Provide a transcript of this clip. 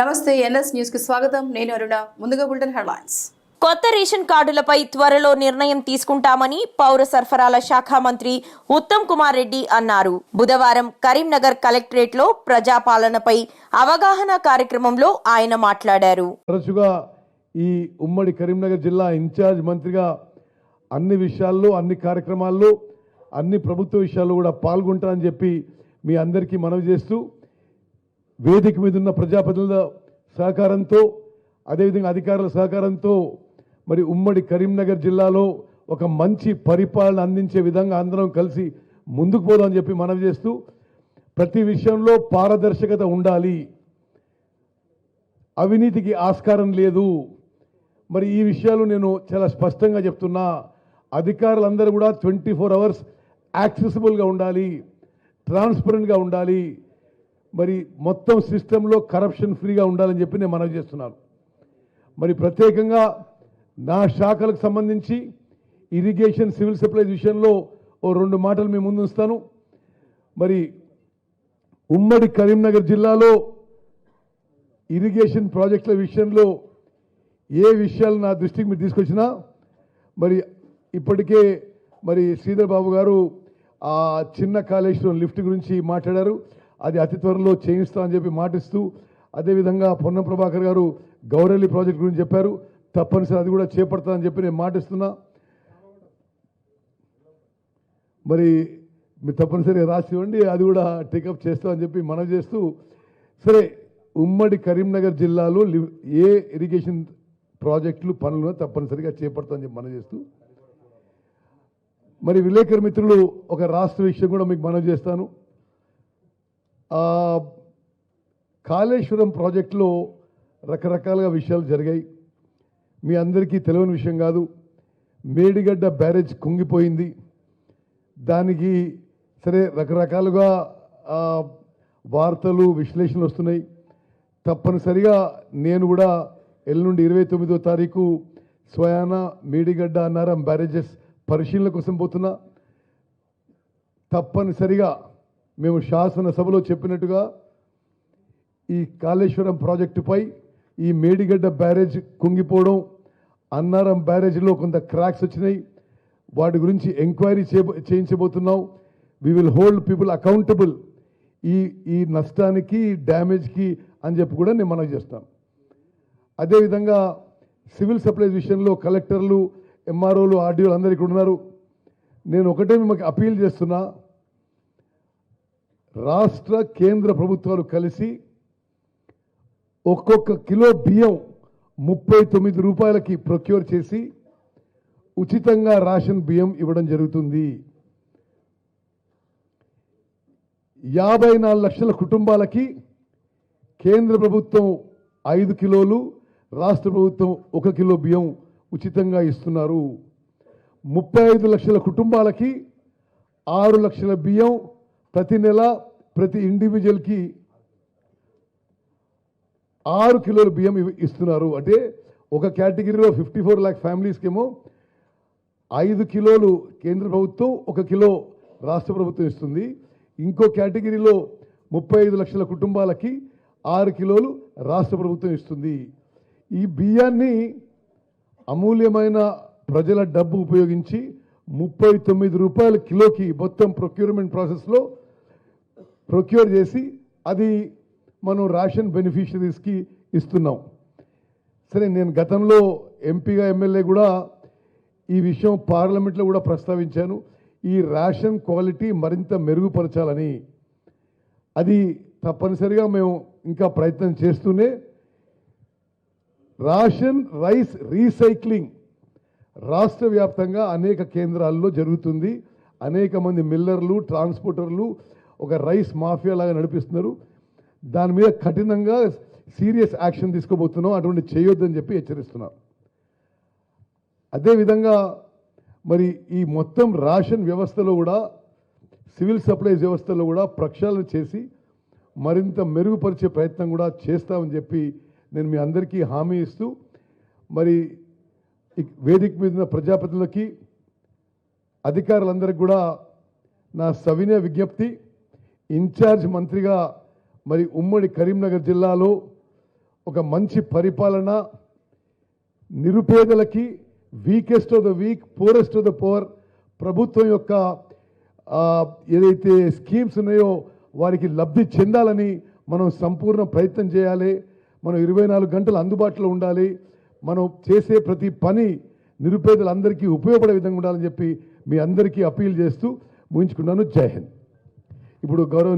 నమస్తే ఎన్ఎస్ న్యూస్కి స్వాగతం. నేను అరుణ. ముందుగా బులెటిన్ హెడ్లైన్స్. కొత్త రేషన్ కార్డులపై త్వరలో నిర్ణయం తీసుకుంటామని పౌర సరఫరాల శాఖ మంత్రి ఉత్తమ్ కుమార్ రెడ్డి అన్నారు. బుధవారం కరీంనగర్ కలెక్టరేట్లో ప్రజాపాలనపై అవగాహన కార్యక్రమంలో ఆయన మాట్లాడారు. తరచుగా ఈ ఉమ్మడి కరీంనగర్ జిల్లా ఇన్ఛార్జ్ మంత్రిగా అన్ని విషయాల్లో అన్ని కార్యక్రమాల్లో అన్ని ప్రభుత్వ విషయాల్లో కూడా పాల్గొంటా అని చెప్పి మీ అందరికీ మనవి చేస్తూ వేదిక మీద ఉన్న ప్రజాప్రతినిధుల సహకారంతో అదేవిధంగా అధికారుల సహకారంతో మరి ఉమ్మడి కరీంనగర్ జిల్లాలో ఒక మంచి పరిపాలన అందించే విధంగా అందరం కలిసి ముందుకు పోదామని చెప్పి మనవి చేస్తూ ప్రతి విషయంలో పారదర్శకత ఉండాలి. అవినీతికి ఆస్కారం లేదు. మరి ఈ విషయాలు నేను చాలా స్పష్టంగా చెప్తున్నా. అధికారులందరూ కూడా ట్వంటీ ఫోర్ అవర్స్ యాక్సెసిబుల్గా ఉండాలి ట్రాన్స్పరెంట్గా ఉండాలి. మరి మొత్తం సిస్టంలో కరప్షన్ ఫ్రీగా ఉండాలని చెప్పి నేను మనవి చేస్తున్నాను. మరి ప్రత్యేకంగా నా శాఖలకు సంబంధించి ఇరిగేషన్ సివిల్ సప్లైస్ విషయంలో ఓ రెండు మాటలు మీ ముందు ఉంచుతాను. మరి ఉమ్మడి కరీంనగర్ జిల్లాలో ఇరిగేషన్ ప్రాజెక్టుల విషయంలో ఏ విషయాలు నా దృష్టికి మీరు తీసుకొచ్చినా మరి ఇప్పటికే మరి శ్రీధర్ బాబు గారు ఆ చిన్న కాళేశ్వరం లిఫ్ట్ గురించి మాట్లాడారు. అది అతి త్వరలో చేయిస్తామని చెప్పి మాటిస్తూ అదేవిధంగా పొన్నం ప్రభాకర్ గారు గౌరెల్లి ప్రాజెక్ట్ గురించి చెప్పారు. తప్పనిసరి అది కూడా చేపడతానని చెప్పి నేను మాటిస్తున్నా. మరి మీరు తప్పనిసరిగా రాసి ఇవ్వండి అది కూడా టేకప్ చేస్తామని చెప్పి మనం చేస్తూ సరే ఉమ్మడి కరీంనగర్ జిల్లాలో ఏ ఇరిగేషన్ ప్రాజెక్టులు పనులు తప్పనిసరిగా చేపడతామని చెప్పి మనం చేస్తూ మరి విలేకరు మిత్రులు ఒక రాష్ట్ర విషయం కూడా మీకు మనం చేస్తాను. కాళేశ్వరం ప్రాజెక్టులో రకరకాలుగా విషయాలు జరిగాయి. మీ అందరికీ తెలియని విషయం కాదు. మేడిగడ్డ బ్యారేజ్ కుంగిపోయింది. దానికి సరే రకరకాలుగా వార్తలు విశ్లేషణలు వస్తున్నాయి. తప్పనిసరిగా నేను కూడా ఎల్లుండి ఇరవై తొమ్మిదో తారీఖు స్వయాన మేడిగడ్డ అన్నారం బ్యారేజెస్ పరిశీలన కోసం పోతున్నా. తప్పనిసరిగా మేము శాసనసభలో చెప్పినట్టుగా ఈ కాళేశ్వరం ప్రాజెక్టుపై ఈ మేడిగడ్డ బ్యారేజ్ కుంగిపోవడం అన్నారం బ్యారేజ్లో కొంత క్రాక్స్ వచ్చినాయి. వాటి గురించి enquiry చేయించబోతున్నాం. We will hold people accountable ఈ ఈ నష్టానికి డ్యామేజ్కి అని చెప్పి కూడా నేను మనవి చేస్తాను అదేవిధంగా సివిల్ సప్లైస్ విషయంలో కలెక్టర్లు ఎంఆర్ఓలు ఆర్డీఓలు అందరు ఇక్కడ ఉన్నారు. నేను ఒకటే మిమ్మల్ని అపీల్ చేస్తున్నా. రాష్ట్ర కేంద్ర ప్రభుత్వాలు కలిసి ఒక్కొక్క కిలో బియ్యం ముప్పై తొమ్మిది రూపాయలకి ప్రొక్యూర్ చేసి ఉచితంగా రేషన్ బియ్యం ఇవ్వడం జరుగుతుంది. యాభై నాలుగు లక్షల కుటుంబాలకి కేంద్ర ప్రభుత్వం ఐదు కిలోలు రాష్ట్ర ప్రభుత్వం ఒక కిలో బియ్యం ఉచితంగా ఇస్తున్నారు. ముప్పై ఐదు లక్షల కుటుంబాలకి ఆరు లక్షల బియ్యం ప్రతి నెల ప్రతి ఇండివిజువల్కి ఆరు కిలోలు బియ్యం ఇస్తున్నారు. అంటే ఒక కేటగిరీలో ఫిఫ్టీ ఫోర్ ల్యాక్ ఫ్యామిలీస్కి ఏమో ఐదు కిలోలు కేంద్ర ప్రభుత్వం ఒక కిలో రాష్ట్ర ప్రభుత్వం ఇస్తుంది. ఇంకో కేటగిరీలో ముప్పై ఐదు లక్షల కుటుంబాలకి ఆరు కిలోలు రాష్ట్ర ప్రభుత్వం ఇస్తుంది. ఈ బియ్యాన్ని అమూల్యమైన ప్రజల డబ్బు ఉపయోగించి ముప్పై తొమ్మిది రూపాయల కిలోకి మొత్తం ప్రొక్యూర్మెంట్ ప్రాసెస్లో ప్రొక్యూర్ చేసి అది మనం రేషన్ బెనిఫిషరీస్కి ఇస్తున్నాం. సరే నేను గతంలో ఎంపీగా ఎమ్మెల్యే కూడా ఈ విషయం పార్లమెంట్లో కూడా ప్రస్తావించాను. ఈ రేషన్ క్వాలిటీ మరింత మెరుగుపరచాలని. అది తప్పనిసరిగా మేము ఇంకా ప్రయత్నం చేస్తూనే రేషన్ రైస్ రీసైక్లింగ్ రాష్ట్ర వ్యాప్తంగా అనేక కేంద్రాల్లో జరుగుతుంది. అనేక మంది మిల్లర్లు ట్రాన్స్పోర్టర్లు ఒక రైస్ మాఫియా లాగా నడిపిస్తున్నారు. దాని మీద కఠినంగా సీరియస్ యాక్షన్ తీసుకోబోతున్నాం. అటువంటి చేయొద్దని చెప్పి హెచ్చరిస్తున్నారు. అదేవిధంగా మరి ఈ మొత్తం రేషన్ వ్యవస్థలో కూడా సివిల్ సప్లైస్ వ్యవస్థలో కూడా ప్రక్షాళన చేసి మరింత మెరుగుపరిచే ప్రయత్నం కూడా చేస్తామని చెప్పి నేను మీ అందరికీ హామీ ఇస్తూ మరి వేదిక మీద ప్రజాపతులకి ప్రజాప్రతినిధులకి అధికారులందరికీ కూడా నా సవినయ విజ్ఞప్తి. ఇన్ఛార్జ్ మంత్రిగా మరి ఉమ్మడి కరీంనగర్ జిల్లాలో ఒక మంచి పరిపాలన నిరుపేదలకి weakest of the weak poorest of the poor ప్రభుత్వం యొక్క ఏదైతే స్కీమ్స్ ఉన్నాయో వారికి లబ్ధి చెందాలని మనం సంపూర్ణ ప్రయత్నం చేయాలి. మనం ఇరవై నాలుగు గంటలు అందుబాటులో ఉండాలి. మనం చేసే ప్రతి పని నిరుపేదలందరికీ ఉపయోగపడే విధంగా ఉండాలని చెప్పి మీ అందరికీ అప్పీల్ చేస్తూ ముగించుకున్నాను. జై హింద్. ఇప్పుడు గౌరవ